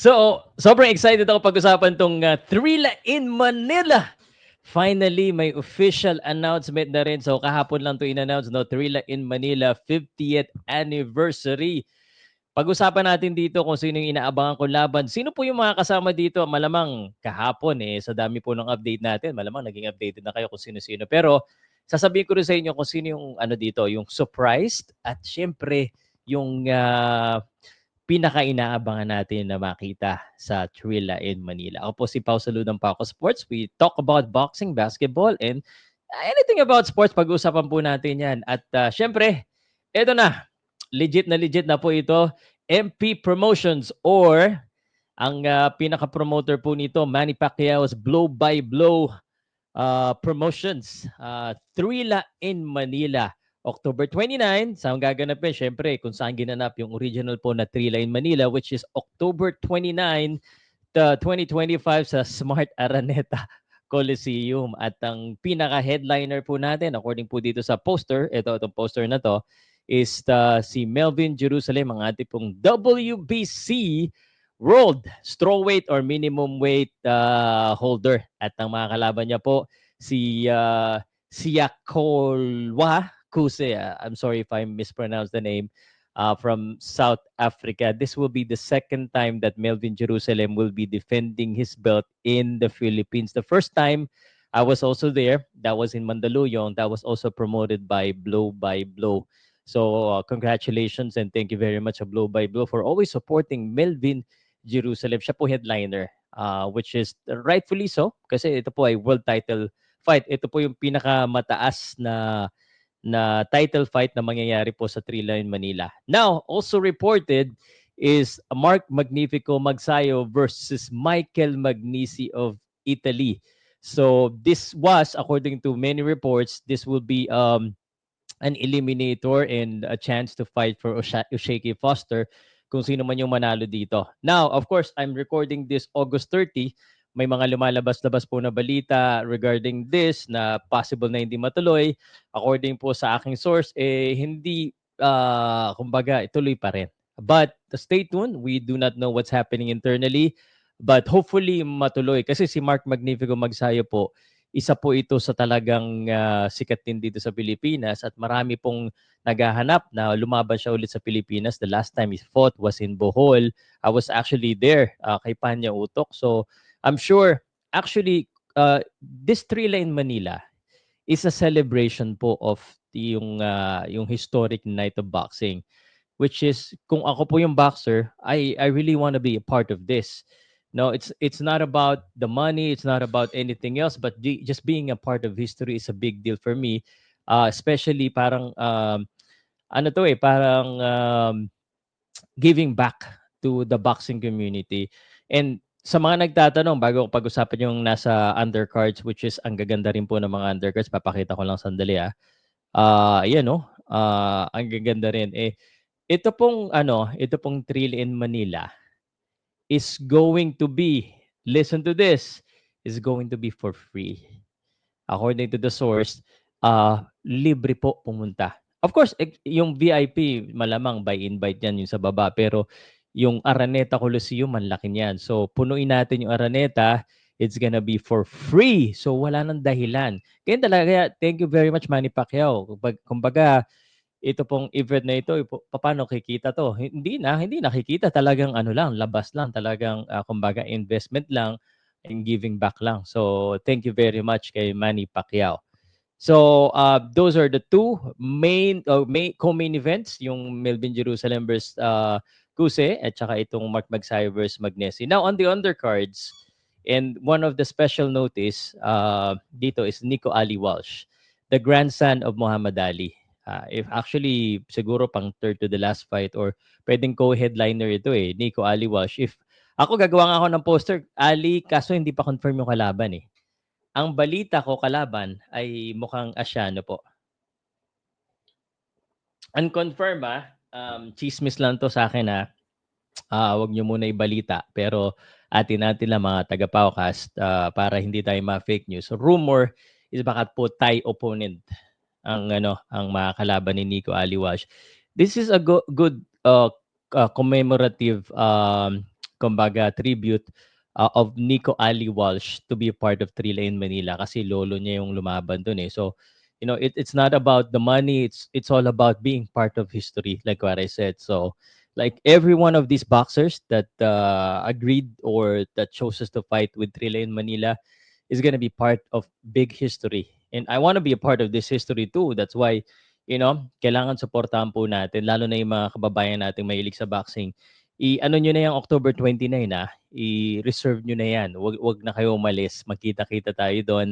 So, sobrang excited ako pag-usapan tong uh, Thrilla in Manila. Finally, may official announcement na rin. So, kahapon lang to in-announce, no? Thrilla in Manila 50th anniversary. Pag-usapan natin dito kung sino yung inaabangan ko laban. Sino po yung mga kasama dito? Malamang kahapon eh, sa dami po ng update natin. Malamang naging updated na kayo kung sino-sino. Pero sasabihin ko rin sa inyo kung sino yung ano dito, yung surprised at syempre yung uh, pinaka-inaabangan natin na makita sa Trilla in Manila. Ako po si Pau Salud ng Paco Sports. We talk about boxing, basketball, and anything about sports. Pag-usapan po natin yan. At uh, syempre, eto na. Legit na legit na po ito. MP Promotions or ang uh, pinaka-promoter po nito, Manny Pacquiao's Blow by Blow uh, Promotions. Uh, Trilla in Manila. October 29, saan gaganapin? Siyempre, kung saan ginanap yung original po na Three Line Manila, which is October 29 to 2025 sa Smart Araneta Coliseum. At ang pinaka-headliner po natin, according po dito sa poster, ito, itong poster na to, is the, si Melvin Jerusalem, ang ating pong WBC World Strawweight or Minimum Weight uh, holder. At ang mga kalaban niya po, si uh, Siakolwa Kuse. Uh, I'm sorry if I mispronounced the name. Uh, from South Africa. This will be the second time that Melvin Jerusalem will be defending his belt in the Philippines. The first time I was also there, that was in Mandaluyong. That was also promoted by Blow by Blow. So uh, congratulations and thank you very much, Blow by Blow, for always supporting Melvin Jerusalem. Siya po headliner, uh, which is rightfully so kasi ito po ay world title fight. Ito po yung pinakamataas na na title fight na mangyayari po sa Thrilla in Manila. Now, also reported is Mark Magnifico Magsayo versus Michael Magnisi of Italy. So this was, according to many reports, this will be um, an eliminator and a chance to fight for Ushaki Foster kung sino man yung manalo dito. Now, of course, I'm recording this August 30 may mga lumalabas-labas po na balita regarding this na possible na hindi matuloy. According po sa aking source, eh, hindi, uh, kumbaga, ituloy pa rin. But stay tuned. We do not know what's happening internally. But hopefully matuloy. Kasi si Mark Magnifico Magsayo po, isa po ito sa talagang uh, sikat din dito sa Pilipinas at marami pong naghahanap na lumaban siya ulit sa Pilipinas. The last time he fought was in Bohol. I was actually there uh, kay Panya Utok. So I'm sure, actually, uh, this Trilla in Manila is a celebration po of yung, uh, yung historic night of boxing. Which is, kung ako po yung boxer, I, I really want to be a part of this. No, it's it's not about the money, it's not about anything else, but just being a part of history is a big deal for me. Uh, especially parang um, ano to eh, parang um, giving back to the boxing community. And sa mga nagtatanong, bago ko pag-usapan yung nasa undercards, which is ang gaganda rin po ng mga undercards, papakita ko lang sandali ah. Uh, yan no, uh, ang gaganda rin. Eh, ito pong, ano, ito pong Thrill in Manila is going to be, listen to this, is going to be for free. According to the source, uh, libre po pumunta. Of course, yung VIP, malamang by invite yan yung sa baba. Pero yung Araneta Coliseum, ang niyan. So, punuin natin yung Araneta, it's gonna be for free. So, wala nang dahilan. Kaya talaga, thank you very much, Manny Pacquiao. Kumbaga, ito pong event na ito, paano kikita to? Hindi na, hindi nakikita. Talagang ano lang, labas lang. Talagang, uh, kumbaga, investment lang and giving back lang. So, thank you very much kay Manny Pacquiao. So, uh, those are the two main, uh, main co-main events, yung Melvin Jerusalem versus uh, Kuse at saka itong Mark Magsayo versus Magnesi. Now, on the undercards, and one of the special notice uh, dito is Nico Ali Walsh, the grandson of Muhammad Ali. Uh, if actually, siguro pang third to the last fight or pwedeng co-headliner ito eh, Nico Ali Walsh. If ako gagawa nga ako ng poster, Ali, kaso hindi pa confirm yung kalaban eh. Ang balita ko kalaban ay mukhang Asyano po. Unconfirmed ah, um, chismis lang to sa akin ha. Uh, wag nyo muna ibalita. Pero atin natin lang mga taga-podcast uh, para hindi tayo ma-fake news. Rumor is baka po Thai opponent ang ano ang mga kalaban ni Nico Aliwash. This is a go- good uh, uh, commemorative um, kumbaga tribute uh, of Nico Ali Walsh to be part of Three Lane Manila kasi lolo niya yung lumaban dun eh. So, you know, it, it's not about the money, it's it's all about being part of history like what I said. So, like every one of these boxers that uh, agreed or that chooses to fight with Three Lane Manila is going to be part of big history. And I want to be a part of this history too. That's why, you know, kailangan supportahan po natin, lalo na yung mga kababayan nating mahilig sa boxing. I-ano nyo na yung October 29 na, i-reserve nyo na yan. Wag, wag na kayo umalis. Magkita-kita tayo doon.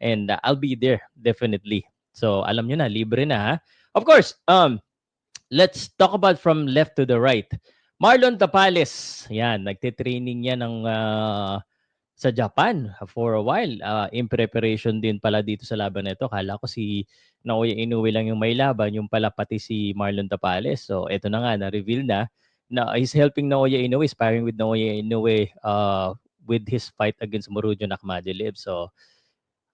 And uh, I'll be there, definitely. So, alam nyo na, libre na ha. Of course, um, let's talk about from left to the right. Marlon Tapales, yan, nagte-training yan ng uh, sa Japan for a while. Uh, in preparation din pala dito sa laban na ito. Kala ko si Naoya Inoue lang yung may laban, yung pala pati si Marlon Tapales. So, ito na nga, na-reveal na na he's helping Naoya Inoue, sparring with Naoya Inoue uh, with his fight against Marujo Nakmadilib. So,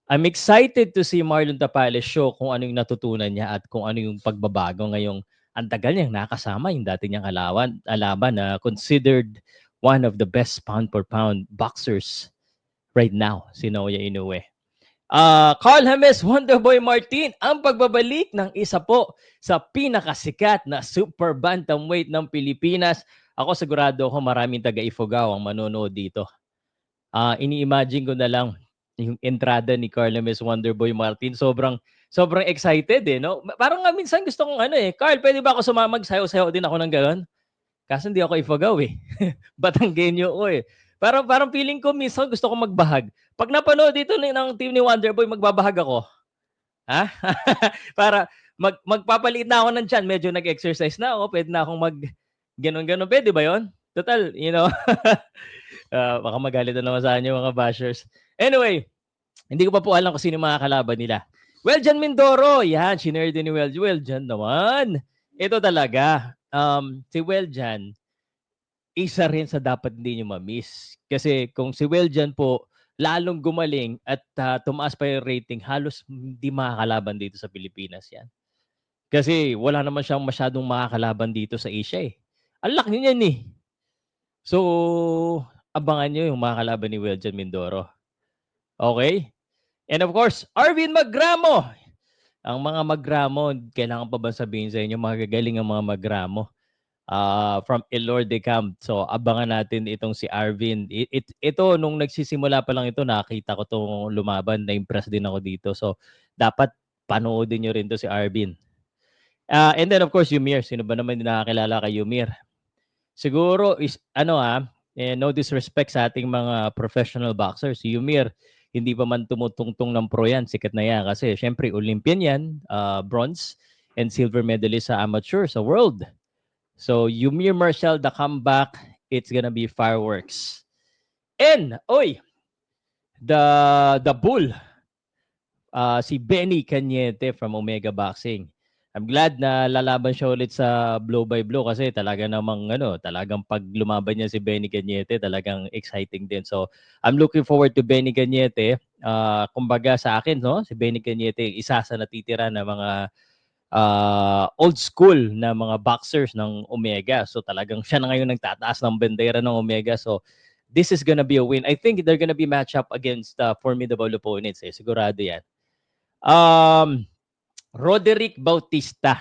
I'm excited to see Marlon Tapales show kung ano yung natutunan niya at kung ano yung pagbabago ngayong ang tagal niyang nakasama yung dati niyang kalaban, alaban na considered one of the best pound for pound boxers right now, si Naoya Inoue. Uh, Carl James Wonderboy Martin, ang pagbabalik ng isa po sa pinakasikat na super bantamweight ng Pilipinas. Ako sigurado ako maraming taga Ifugao ang manonood dito. Uh, ini-imagine ko na lang yung entrada ni Carl James Wonderboy Martin. Sobrang sobrang excited eh, no? Parang nga minsan gusto kong ano eh, Carl, pwede ba ako sumamag? Sayo-sayo din ako ng gano'n. Kasi hindi ako Ifugao eh. Batanggenyo ko eh. Parang, parang feeling ko minsan gusto ko magbahag. Pag napanood dito ng, team ni Wonderboy, magbabahag ako. Ha? Para mag, magpapaliit na ako ng tiyan. Medyo nag-exercise na ako. Pwede na akong mag ganon-ganon. Pwede ba yon? Total, you know. uh, baka magalit na naman sa inyo mga bashers. Anyway, hindi ko pa po alam kung sino mga kalaban nila. Weljan Mindoro. Yan, shinare din ni Weljan. Weljan naman. Ito talaga. Um, si Weljan, isa rin sa dapat hindi nyo ma-miss. Kasi kung si Weljan po lalong gumaling at uh, tumaas pa yung rating, halos hindi makakalaban dito sa Pilipinas yan. Kasi wala naman siyang masyadong makakalaban dito sa Asia eh. Ang laki niyan eh. So, abangan nyo yung makakalaban ni Weljan Mindoro. Okay? And of course, Arvin Magramo. Ang mga Magramo, kailangan pa ba sabihin sa inyo, magagaling ang mga Magramo uh, from Elorde Camp. So abangan natin itong si Arvin. It, it, ito, nung nagsisimula pa lang ito, nakita ko itong lumaban. Na-impress din ako dito. So dapat panoodin nyo rin to si Arvin. Uh, and then of course, Yumir. Sino ba naman nakakilala kay Yumir? Siguro, is, ano ah, eh, no disrespect sa ating mga professional boxers. Si Yumir, hindi pa man tumutungtong ng pro yan. Sikat na yan. Kasi syempre, Olympian yan, uh, bronze, and silver medalist sa amateur, sa world. So, Yumir Marshall, the comeback, it's gonna be fireworks. And, oy, the, the bull, uh, si Benny Cañete from Omega Boxing. I'm glad na lalaban siya ulit sa blow by blow kasi talaga namang ano, talagang pag lumaban niya si Benny Cañete, talagang exciting din. So, I'm looking forward to Benny Cañete. Uh, kumbaga sa akin, no, si Benny Cañete, isa sa natitira na mga uh, old school na mga boxers ng Omega. So talagang siya na ngayon nagtataas ng bendera ng Omega. So this is gonna be a win. I think they're gonna be match up against uh, formidable opponents. Eh. Sigurado yan. Um, Roderick Bautista.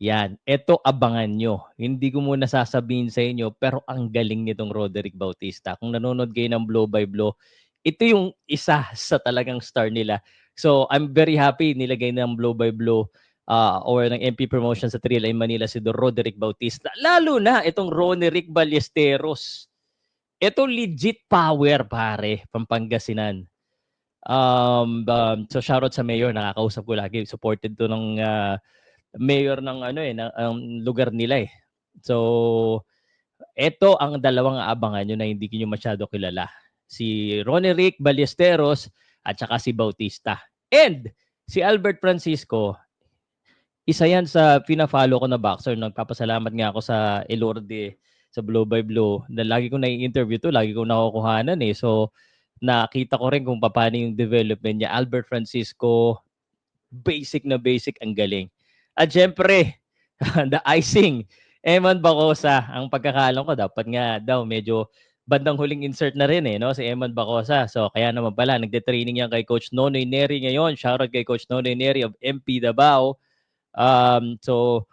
Yan. Ito abangan nyo. Hindi ko muna sasabihin sa inyo, pero ang galing nitong Roderick Bautista. Kung nanonood kayo ng blow by blow, ito yung isa sa talagang star nila. So I'm very happy nilagay ng blow by blow uh, or ng MP promotion sa Trill in Manila si Roderick Bautista. Lalo na itong Ronerick Ballesteros. Ito legit power pare, Pampangasinan. Um, um, so shoutout sa mayor, nakakausap ko lagi. Supported to ng uh, mayor ng ano eh, ng um, lugar nila eh. So ito ang dalawang aabangan nyo na hindi niyo masyado kilala. Si Ronerick Ballesteros at saka si Bautista. And si Albert Francisco, isa yan sa pina-follow ko na boxer. Nagpapasalamat nga ako sa Elorde sa Blow by Blow na lagi ko na-interview to, lagi ko nakukuhanan eh. So, nakita ko rin kung paano yung development niya. Albert Francisco, basic na basic, ang galing. At syempre, the icing, Eman Bacosa, ang pagkakaalam ko dapat nga daw medyo bandang huling insert na rin eh, no? Si Eman Bacosa. So kaya naman pala, nagde-training yan kay Coach Nonoy Neri ngayon. Shoutout kay Coach Nonoy Neri of MP Davao. Um, so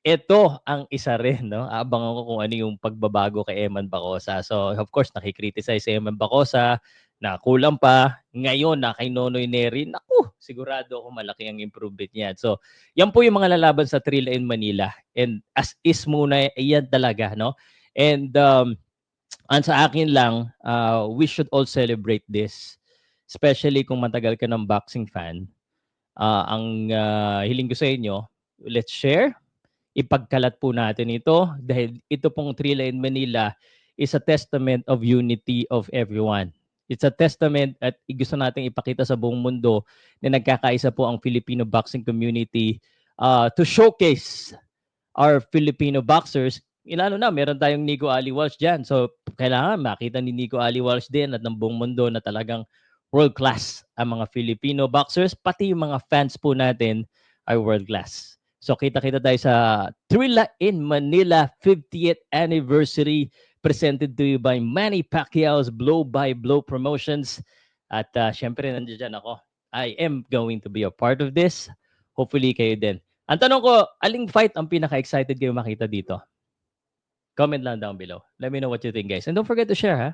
ito ang isa rin, no? Abangan ko kung ano yung pagbabago kay Eman Bacosa. So, of course, nakikriticize si Eman Bacosa na kulang pa. Ngayon, na kay Nonoy Neri, naku, sigurado ako malaki ang improvement niyan. So, yan po yung mga lalaban sa Trilla in Manila. And as is muna, yan talaga, no? And um, ang sa akin lang, uh, we should all celebrate this. Especially kung matagal ka ng boxing fan. Uh, ang uh, hiling ko sa inyo, let's share, ipagkalat po natin ito dahil ito pong Trilla in Manila is a testament of unity of everyone. It's a testament at gusto nating ipakita sa buong mundo na nagkakaisa po ang Filipino boxing community uh, to showcase our Filipino boxers. Ilano na, meron tayong Nico Ali Walsh dyan. So, kailangan makita ni Nico Ali Walsh din at ng buong mundo na talagang world class ang mga Filipino boxers, pati yung mga fans po natin ay world class. So kita-kita tayo sa Trilla in Manila 50th anniversary presented to you by Manny Pacquiao's Blow by Blow Promotions. At uh, syempre nandiyan ako. I am going to be a part of this. Hopefully kayo din. Ang tanong ko, aling fight ang pinaka-excited kayo makita dito? Comment lang down below. Let me know what you think guys. And don't forget to share ha.